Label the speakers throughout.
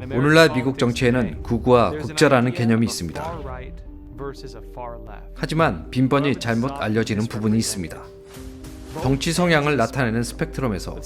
Speaker 1: 오늘날 미국 정치에는 극우와 극자라는 개념이 있습니다. 하지만 빈번히 잘못 알려지는 부분이 있습니다. 정치 성향을 나타내는 스펙트럼에서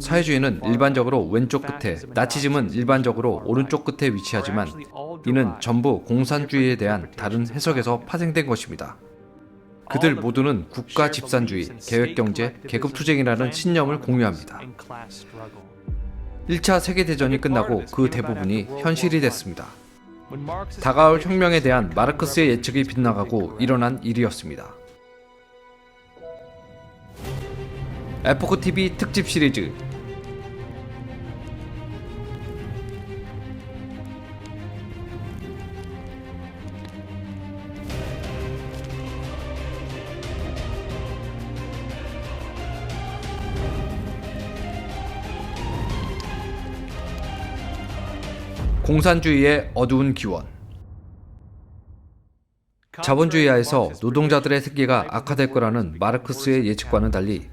Speaker 1: 사회주의는 일반적으로 왼쪽 끝에, 나치즘은 일반적으로 오른쪽 끝에 위치하지만 이는 전부 공산주의에 대한 다른 해석에서 파생된 것입니다. 그들 모두는 국가 집산주의, 계획 경제, 계급 투쟁이라는 신념을 공유합니다. 1차 세계대전이 끝나고 그 대부분이 현실이 됐습니다. 다가올 혁명에 대한 마르크스의 예측이 빗나가고 일어난 일이었습니다. 에포크 TV 특집 시리즈 공산주의의 어두운 기원 자본주의하에서 노동자들의 생계가 악화될 거라는 마르크스의 예측과는 달리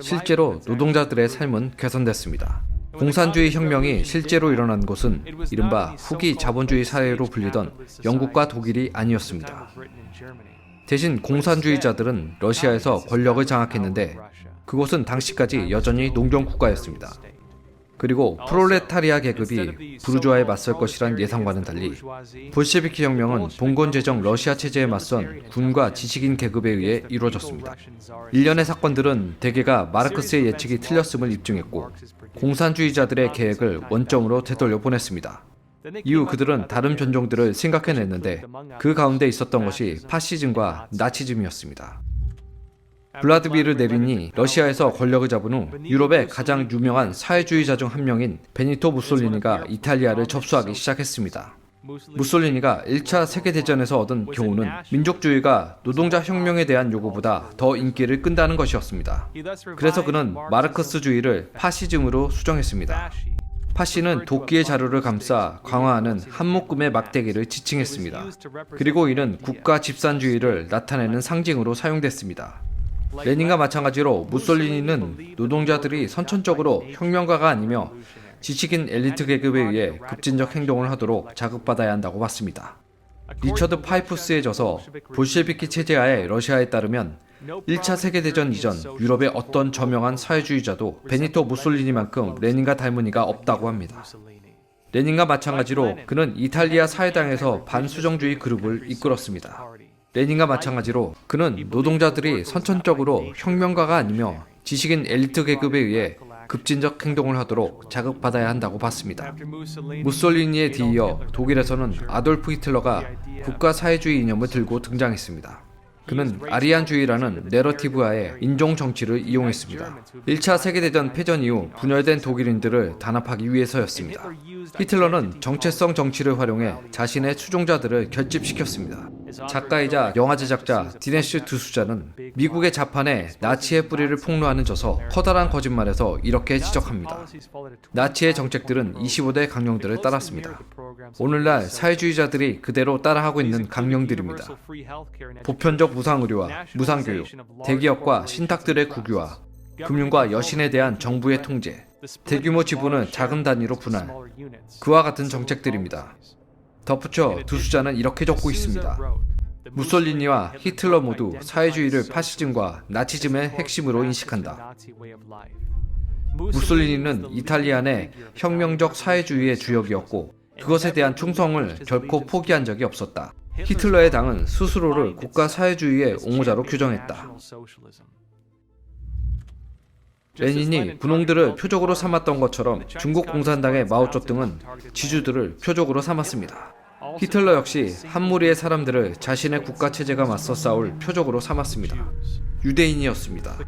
Speaker 1: 실제로 노동자들의 삶은 개선됐습니다. 공산주의 혁명이 실제로 일어난 곳은 이른바 후기 자본주의 사회로 불리던 영국과 독일이 아니었습니다. 대신 공산주의자들은 러시아에서 권력을 장악했는데 그곳은 당시까지 여전히 농경 국가였습니다. 그리고 프롤레타리아 계급이 부르주아에 맞설 것이란 예상과는 달리 볼셰비키 혁명은 봉건 제정 러시아 체제에 맞선 군과 지식인 계급에 의해 이루어졌습니다. 일련의 사건들은 대개가 마르크스의 예측이 틀렸음을 입증했고 공산주의자들의 계획을 원점으로 되돌려 보냈습니다. 이후 그들은 다른 변종들을 생각해냈는데 그 가운데 있었던 것이 파시즘과 나치즘이었습니다. 블라드미르 네린이 러시아에서 권력을 잡은 후 유럽의 가장 유명한 사회주의자 중 한 명인 베니토 무솔리니가 이탈리아를 접수하기 시작했습니다. 무솔리니가 1차 세계대전에서 얻은 교훈은 민족주의가 노동자 혁명에 대한 요구보다 더 인기를 끈다는 것이었습니다. 그래서 그는 마르크스주의를 파시즘으로 수정했습니다. 파시는 도끼의 자루를 감싸 강화하는 한묶음의 막대기를 지칭했습니다. 그리고 이는 국가 집산주의를 나타내는 상징으로 사용됐습니다. 레닌과 마찬가지로 무솔리니는 노동자들이 선천적으로 혁명가가 아니며 지식인 엘리트 계급에 의해 급진적 행동을 하도록 자극받아야 한다고 봤습니다. 리처드 파이프스에 져서 볼셰비키 체제하에 러시아에 따르면 1차 세계대전 이전 유럽의 어떤 저명한 사회주의자도 베니토 무솔리니만큼 레닌과 닮은 이가 없다고 합니다. 레닌과 마찬가지로 그는 이탈리아 사회당에서 반수정주의 그룹을 이끌었습니다. 레닌과 마찬가지로 그는 노동자들이 선천적으로 혁명가가 아니며 지식인 엘리트 계급에 의해 급진적 행동을 하도록 자극받아야 한다고 봤습니다. 무솔리니에 뒤이어 독일에서는 아돌프 히틀러가 국가 사회주의 이념을 들고 등장했습니다. 그는 아리안주의라는 내러티브하에 인종 정치를 이용했습니다. 1차 세계대전 패전 이후 분열된 독일인들을 단합하기 위해서였습니다. 히틀러는 정체성 정치를 활용해 자신의 추종자들을 결집시켰습니다. 작가이자 영화 제작자 디네슈 드수자는 미국의 자판에 나치의 뿌리를 폭로하는 저서 커다란 거짓말에서 이렇게 지적합니다. 나치의 정책들은 25대 강령들을 따랐습니다. 오늘날 사회주의자들이 그대로 따라하고 있는 강령들입니다. 보편적 무상의료와 무상교육, 대기업과 신탁들의 국유화, 금융과 여신에 대한 정부의 통제, 대규모 지분은 작은 단위로 분할, 그와 같은 정책들입니다. 덧붙여 두 수자는 이렇게 적고 있습니다. 무솔리니와 히틀러 모두 사회주의를 파시즘과 나치즘의 핵심으로 인식한다. 무솔리니는 이탈리아 내 혁명적 사회주의의 주역이었고 그것에 대한 충성을 결코 포기한 적이 없었다. 히틀러의 당은 스스로를 국가 사회주의의 옹호자로 규정했다. 레닌이 군홍들을 표적으로 삼았던 것처럼 중국 공산당의 마오쩌둥은 지주들을 표적으로 삼았습니다. 히틀러 역시 한 무리의 사람들을 자신의 국가 체제가 맞서 싸울 표적으로 삼았습니다. 유대인이었습니다.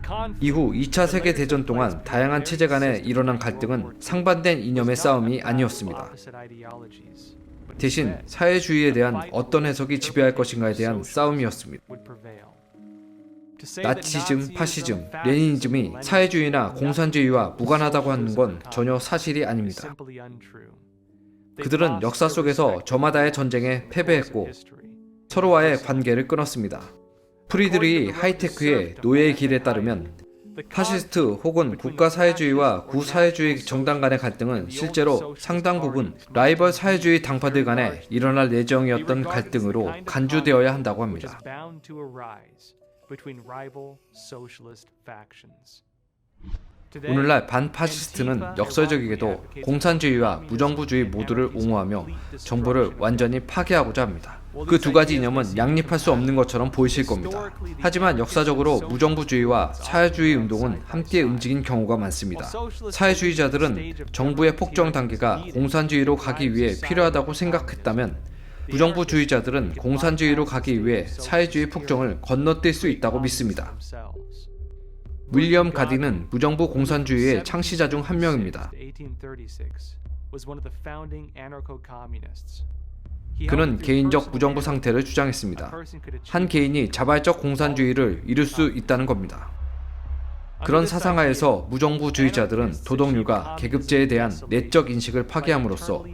Speaker 1: 이후 2차 세계 대전 동안 다양한 체제 간에 일어난 갈등은 상반된 이념의 싸움이 아니었습니다. 대신 사회주의에 대한 어떤 해석이 지배할 것인가에 대한 싸움이었습니다. 나치즘, 파시즘, 레니니즘이 사회주의나 공산주의와 무관하다고 하는 건 전혀 사실이 아닙니다. 그들은 역사 속에서 저마다의 전쟁에 패배했고 서로와의 관계를 끊었습니다. 프리드리 하이테크의 노예의 길에 따르면 파시스트 혹은 국가사회주의와 구사회주의 정당 간의 갈등은 실제로 상당 부분 라이벌 사회주의 당파들 간에 일어날 예정이었던 갈등으로 간주되어야 한다고 합니다. 오늘날 반파시스트는 역설적이게도 공산주의와 무정부주의 모두를 옹호하며 정부를 완전히 파괴하고자 합니다. 그 두 가지 이념은 양립할 수 없는 것처럼 보이실 겁니다. 하지만 역사적으로 무정부주의와 사회주의 운동은 함께 움직인 경우가 많습니다. 사회주의자들은 정부의 폭정 단계가 공산주의로 가기 위해 필요하다고 생각했다면 무정부주의자들은 공산주의로 가기 위해 사회주의 폭정을 건너뛸 수 있다고 믿습니다. 윌리엄 가디는 무정부 공산주의의 창시자 중 한 명입니다. 그는 개인적 무정부 상태를 주장했습니다. 한 개인이 자발적 공산주의를 이룰 수 있다는 겁니다. 그런 사상하에서 무정부주의자들은 도덕률과 계급제에 대한 내적 인식을 파괴함으로써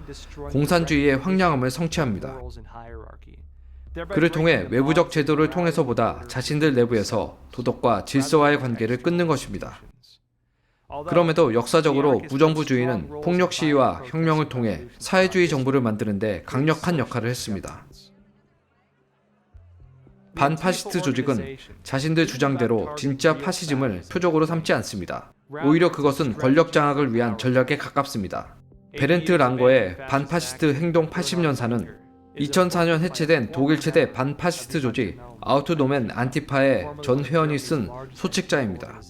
Speaker 1: 공산주의의 황량함을 성취합니다. 그를 통해 외부적 제도를 통해서보다 자신들 내부에서 도덕과 질서와의 관계를 끊는 것입니다. 그럼에도 역사적으로 무정부주의는 폭력 시위와 혁명을 통해 사회주의 정부를 만드는데 강력한 역할을 했습니다. 반파시스트 조직은 자신들 주장대로 진짜 파시즘을 표적으로 삼지 않습니다. 오히려 그것은 권력 장악을 위한 전략에 가깝습니다. 베렌트 랑거의 반파시스트 행동 80년사는 2004년 해체된 독일 최대 반파시스트 조직 아우토노멘 안티파의 전 회원이 쓴 소책자입니다.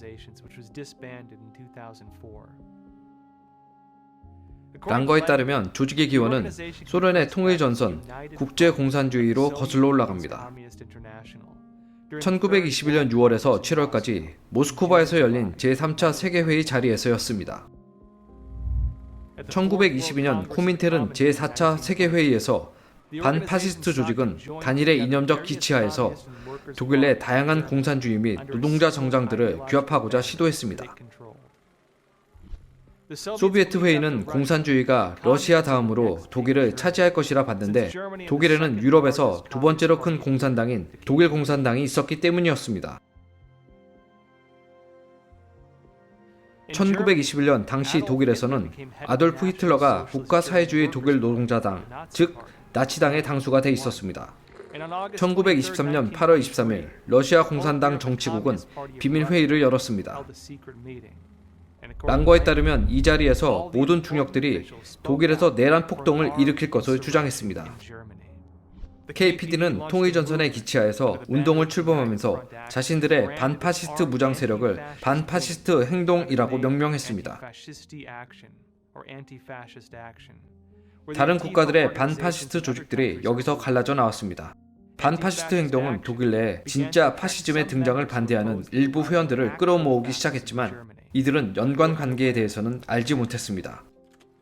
Speaker 1: 랑거에 따르면 조직의 기원은 소련의 통일 전선 국제 공산주의로 거슬러 올라갑니다. 1921년 6월에서 7월까지 모스크바에서 열린 제3차 세계회의 자리에서였습니다. 1922년 코민텔은 제4차 세계회의에서 반파시스트 조직은 단일의 이념적 기치하에서 독일 내 다양한 공산주의 및 노동자 정당들을 규합하고자 시도했습니다. 소비에트 회의는 공산주의가 러시아 다음으로 독일을 차지할 것이라 봤는데 독일에는 유럽에서 두 번째로 큰 공산당인 독일 공산당이 있었기 때문이었습니다. 1921년 당시 독일에서는 아돌프 히틀러가 국가사회주의 독일 노동자당, 즉 나치당의 당수가 돼 있었습니다. 1923년 8월 23일 러시아 공산당 정치국은 비밀 회의를 열었습니다. 랑거에 따르면 이 자리에서 모든 중역들이 독일에서 내란 폭동을 일으킬 것을 주장했습니다. KPD는 통일전선의 기치하에서 운동을 출범하면서 자신들의 반파시스트 무장 세력을 반파시스트 행동이라고 명명했습니다. 다른 국가들의 반파시스트 조직들이 여기서 갈라져 나왔습니다. 반파시스트 행동은 독일 내에 진짜 파시즘의 등장을 반대하는 일부 회원들을 끌어모으기 시작했지만 이들은 연관 관계에 대해서는 알지 못했습니다.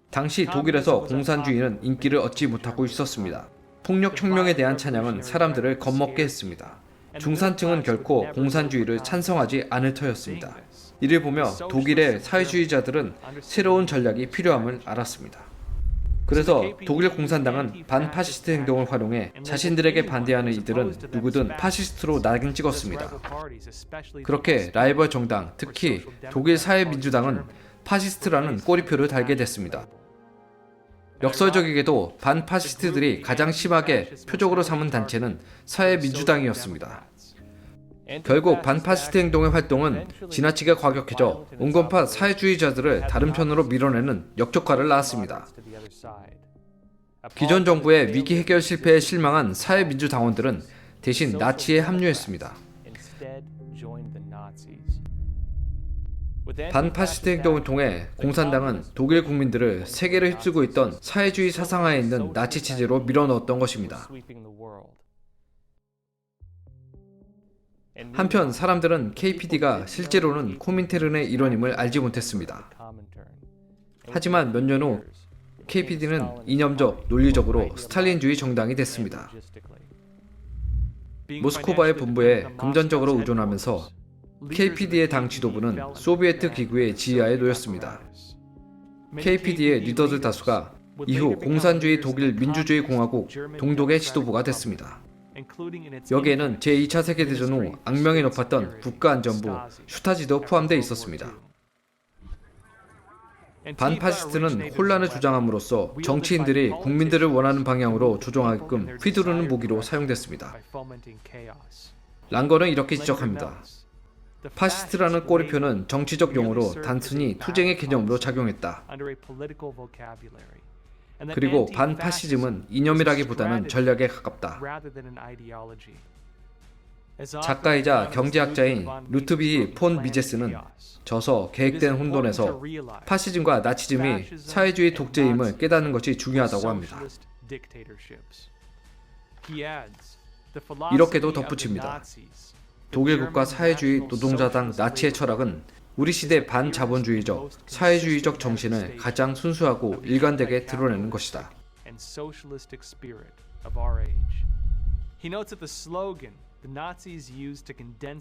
Speaker 1: 당시 독일에서 공산주의는 인기를 얻지 못하고 있었습니다. 폭력 혁명에 대한 찬양은 사람들을 겁먹게 했습니다. 중산층은 결코 공산주의를 찬성하지 않을 터였습니다. 이를 보며 독일의 사회주의자들은 새로운 전략이 필요함을 알았습니다. 그래서 독일 공산당은 반파시스트 행동을 활용해 자신들에게 반대하는 이들은 누구든 파시스트로 낙인 찍었습니다. 그렇게 라이벌 정당, 특히 독일 사회민주당은 파시스트라는 꼬리표를 달게 됐습니다. 역설적이게도 반파시스트들이 가장 심하게 표적으로 삼은 단체는 사회민주당이었습니다. 결국 반파시스트 행동의 활동은 지나치게 과격해져 온건파 사회주의자들을 다른 편으로 밀어내는 역효과를 낳았습니다. 기존 정부의 위기 해결 실패에 실망한 사회민주당원들은 대신 나치에 합류했습니다. 반파시스트 행동을 통해 공산당은 독일 국민들을 세계를 휩쓸고 있던 사회주의 사상하에 있는 나치 체제로 밀어넣었던 것입니다. 한편 사람들은 KPD가 실제로는 코민테른의 일원임을 알지 못했습니다. 하지만 몇 년 후 KPD는 이념적, 논리적으로 스탈린주의 정당이 됐습니다. 모스크바의 본부에 금전적으로 의존하면서 KPD의 당 지도부는 소비에트 기구의 지하에 놓였습니다. KPD의 리더들 다수가 이후 공산주의 독일 민주주의 공화국 동독의 지도부가 됐습니다. 여기에는 제2차 세계대전 후 악명이 높았던 국가안전부 슈타지도 포함되어 있었습니다. 반파시스트는 혼란을 주장함으로써 정치인들이 국민들을 원하는 방향으로 조종하게끔 휘두르는 무기로 사용됐습니다. 랑거는 이렇게 지적합니다. 파시스트라는 꼬리표는 정치적 용어로 단순히 투쟁의 개념으로 작용했다. 그리고 반파시즘은 이념이라기보다는 전략에 가깝다. 작가이자 경제학자인 루트비히 폰 미제스는 저서 계획된 혼돈에서 파시즘과 나치즘이 사회주의 독재임을 깨닫는 것이 중요하다고 합니다. 이렇게도 덧붙입니다. 독일 국가 사회주의 노동자당 나치의 철학은 우리 시대 반자본주의적, 사회주의적 정신을 가장 순수하고 일관되게 드러내는 것이다.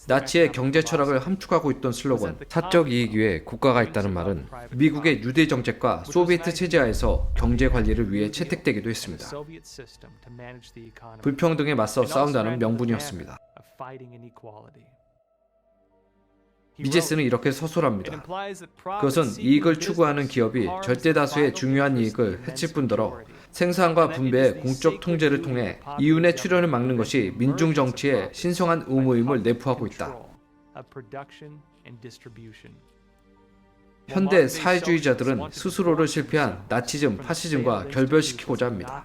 Speaker 1: 나치의 경제 철학을 함축하고 있던 슬로건 사적 이익 위에 국가가 있다는 말은 미국의 유대 정책과 소비에트 체제하에서 경제 관리를 위해 채택되기도 했습니다. 불평등에 맞서 싸운다는 명분이었습니다. 미제스는 이렇게
Speaker 2: "It
Speaker 1: 서술합니다. 그것은 이익을 추구하는 기업이 절대 다수의 중요한 이익을 해칠 뿐더러. 생산과 분배의 공적 통제를 통해 이윤의 출현을 막는 것이 민중 정치의 신성한 의무임을 내포하고 있다. 현대 사회주의자들은 스스로를 실패한 나치즘, 파시즘과 결별시키고자 합니다.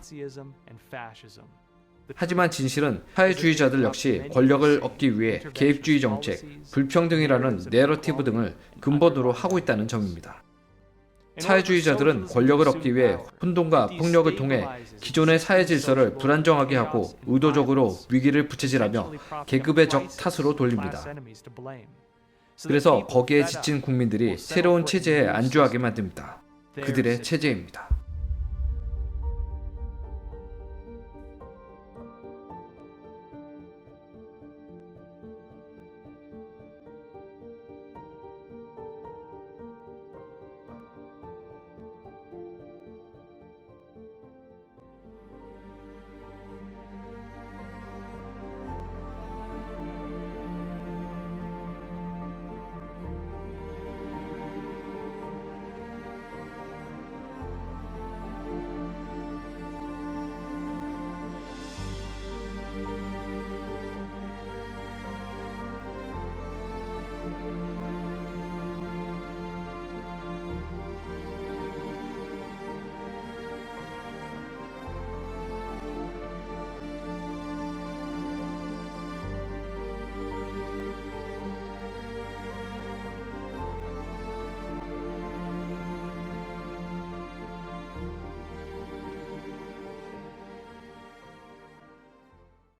Speaker 1: 하지만 진실은 사회주의자들 역시 권력을 얻기 위해 개입주의 정책, 불평등이라는 내러티브 등을 근본으로 하고 있다는 점입니다. 사회주의자들은 권력을 얻기 위해 혼돈과 폭력을 통해 기존의 사회 질서를 불안정하게 하고 의도적으로 위기를 부채질하며 계급의 적 탓으로 돌립니다. 그래서 거기에 지친 국민들이 새로운 체제에 안주하게 만듭니다. 그들의 체제입니다.